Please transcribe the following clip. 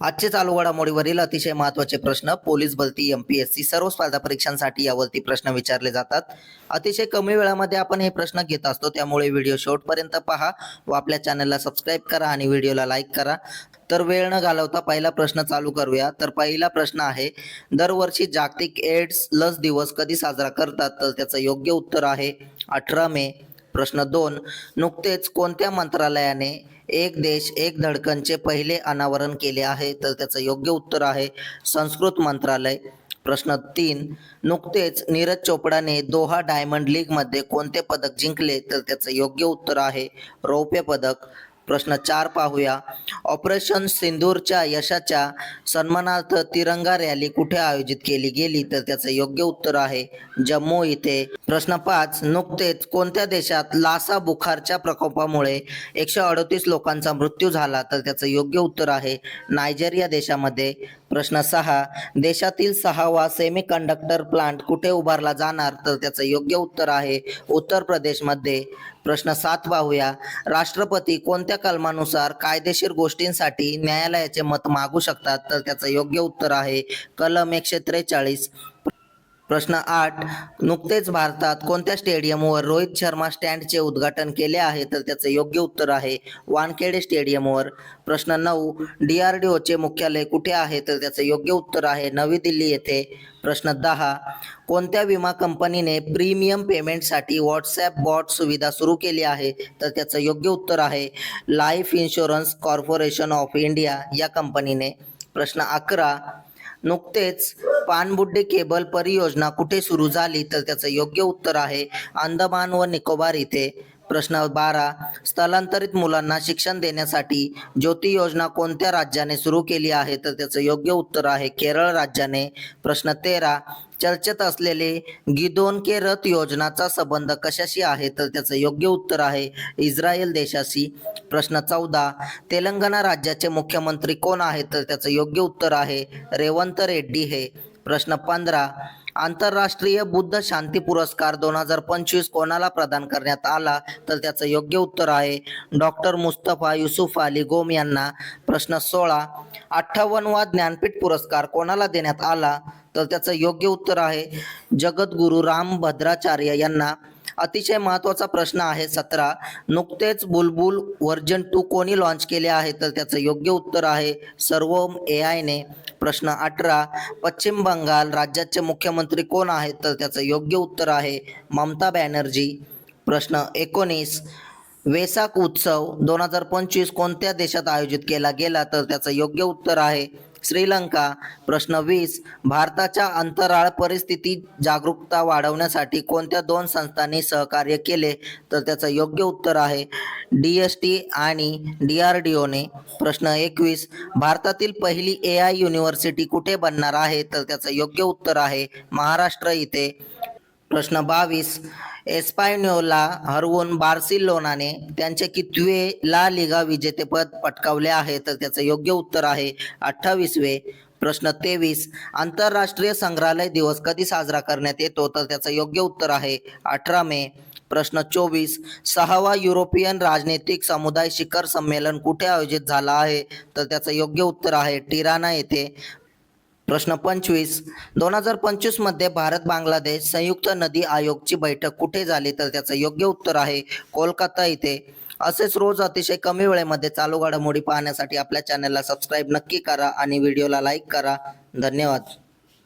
आजचे चालू घडामोडीवरील अतिशय महत्त्वाचे प्रश्न पोलीस भरती एम पी एस सी सर्व स्पर्धा परीक्षांसाठी यावरती प्रश्न विचारले जातात. अतिशय कमी वेळामध्ये आपण हे प्रश्न घेत असतो त्यामुळे व्हिडिओ शेवटपर्यंत पहा व आपल्या चॅनलला सबस्क्राईब करा आणि व्हिडिओला लाईक करा. तर वेळ न घालवता पहिला प्रश्न चालू करूया. तर पहिला प्रश्न आहे दरवर्षी जागतिक एड्स लस दिवस कधी साजरा करतात? तर त्याचं योग्य उत्तर आहे अठरा मे. प्रश्न दोन नुकतेच कोणत्या मंत्रालयाने एक देश एक धडकनचे पहिले अनावरण केले आहे? तर त्याचं योग्य उत्तर आहे संस्कृत मंत्रालय. प्रश्न तीन नुकतेच नीरज चोपडाने दोहा डायमंड लीगमध्ये कोणते पदक जिंकले? तर त्याचं योग्य उत्तर आहे रौप्य पदक. प्रश्न चार पाहूया. ऑपरेशन सिंदूरच्या यशाच्या सन्मानार्थ तिरंगा रॅली कुठे आयोजित केली गेली? तर त्याचं योग्य उत्तर आहे जम्मू इथे. प्रश्न पाच नुकतेच कोणत्या देशात लासा बुखारच्या प्रकोपामुळे एकशे अडतीस लोकांचा मृत्यू झाला? तर त्याचं योग्य उत्तर आहे नायजेरिया देशामध्ये. प्रश्न सहा देशातील सहावा सेमी कंडक्टर प्लांट कुठे उभारला जाणार? तर त्याचं योग्य उत्तर आहे उत्तर प्रदेशमध्ये. प्रश्न सात पाहूया. राष्ट्रपती कोणत्या कलमानुसार कायदेशीर गोष्टींसाठी न्यायालयाचे मत मागू शकतात? तर त्याचं योग्य उत्तर आहे कलम एकशे त्रेचाळीस. प्रश्न आठ नुकतेच भारतात कोणत्या स्टेडियमवर रोहित शर्मा स्टँडचे उद्घाटन केले आहे? तर त्याचं योग्य उत्तर आहे वानखेडे स्टेडियमवर. प्रश्न नऊ डी आर डी ओचे मुख्यालय कुठे आहे? तर त्याचं योग्य उत्तर आहे नवी दिल्ली येथे. प्रश्न दहा कोणत्या विमा कंपनीने प्रीमियम पेमेंटसाठी व्हॉट्सॲप बॉट सुविधा सुरू केली आहे? तर त्याचं योग्य उत्तर आहे Life Insurance Corporation of India या कंपनीने. प्रश्न अकरा नुकतेच पाणबुड्डे केबल परियोजना कुठे सुरू झाली तर त्याचं योग्य उत्तर आहे अंदमान व निकोबार इथे. प्रश्न बारा स्थलांतरित मुलांना शिक्षण देण्यासाठी ज्योती योजना कोणत्या राज्याने सुरू केली आहे तर त्याचं योग्य उत्तर आहे केरळ राज्याने. प्रश्न तेरा चर्चेत असलेले गिदोन के रथ योजनाचा संबंध कशाशी आहे तर त्याचं योग्य उत्तर आहे इस्रायल देशाशी. प्रश्न चौदा तेलंगणा राज्याचे मुख्यमंत्री कोण आहेत तर त्याचं योग्य उत्तर आहे रेवंत रेड्डी हे. प्रश्न पंधरा. आंतरराष्ट्रीय बुद्ध शांती पुरस्कार दोन हजार पंचवीस कोणाला प्रदान करण्यात आला? तर त्याचं योग्य उत्तर आहे डॉक्टर मुस्तफा युसुफ अली गोम यांना. प्रश्न सोळा. अठ्ठावन्नवा ज्ञानपीठ पुरस्कार कोणाला देण्यात आला? तर त्याचं योग्य उत्तर आहे जगद्गुरू राम भद्राचार्य यांना. अतिशय महत्त्वाचा प्रश्न आहे. सतरा नुकतेच बुलबुल व्हर्जन टू कोणी लॉन्च केले आहे? तर त्याचं योग्य उत्तर आहे सर्व ए आयने प्रश्न अठरा पश्चिम बंगाल राज्याचे मुख्यमंत्री कोण आहेत? तर त्याचं योग्य उत्तर आहे ममता बॅनर्जी. प्रश्न एकोणीस वेसाक उत्सव दोन हजार पंचवीस कोणत्या देशात आयोजित केला गेला? तर त्याचं योग्य उत्तर आहे श्रीलंका प्रश्न वीस. भारताच्या अंतराळ परिस्थिती जागरूकता वाढवण्यासाठी कोणत्या दोन संस्थांनी सहकार्य केले? तर त्याचं योग्य उत्तर आहे डी एस टी आणि डी आर डी ओने प्रश्न एकवीस. भारतातील पहिली ए आय युनिव्हर्सिटी कुठे बनणार आहे? तर त्याचं योग्य उत्तर आहे महाराष्ट्र इथे. प्रश्न बावीस. एस्पायनोला हरवून बार्सिलोनाने त्यांचे कितवे ला लिगा विजेतेपद पटकावले आहे तर त्याचं योग्य उत्तर आहे अठ्ठावीसवे. प्रश्न तेवीस. आंतरराष्ट्रीय संग्रहालय दिवस कधी साजरा करण्यात येतो तर त्याचं योग्य उत्तर आहे अठरा मे प्रश्न चोवीस. सहावा युरोपियन राजनैतिक समुदाय शिखर संमेलन कुठे आयोजित झाला आहे तर त्याचं योग्य उत्तर आहे टिराना येथे. प्रश्न पंचवीस. दोन हजार पंचवीसमध्ये भारत बांगलादेश संयुक्त नदी आयोगची बैठक कुठे झाली तर त्याचं योग्य उत्तर आहे कोलकाता इथे. असेच रोज अतिशय कमी वेळेमध्ये चालू घडामोडी पाहण्यासाठी आपल्या चॅनलला सबस्क्राईब नक्की करा आणि व्हिडिओला लाईक करा. धन्यवाद.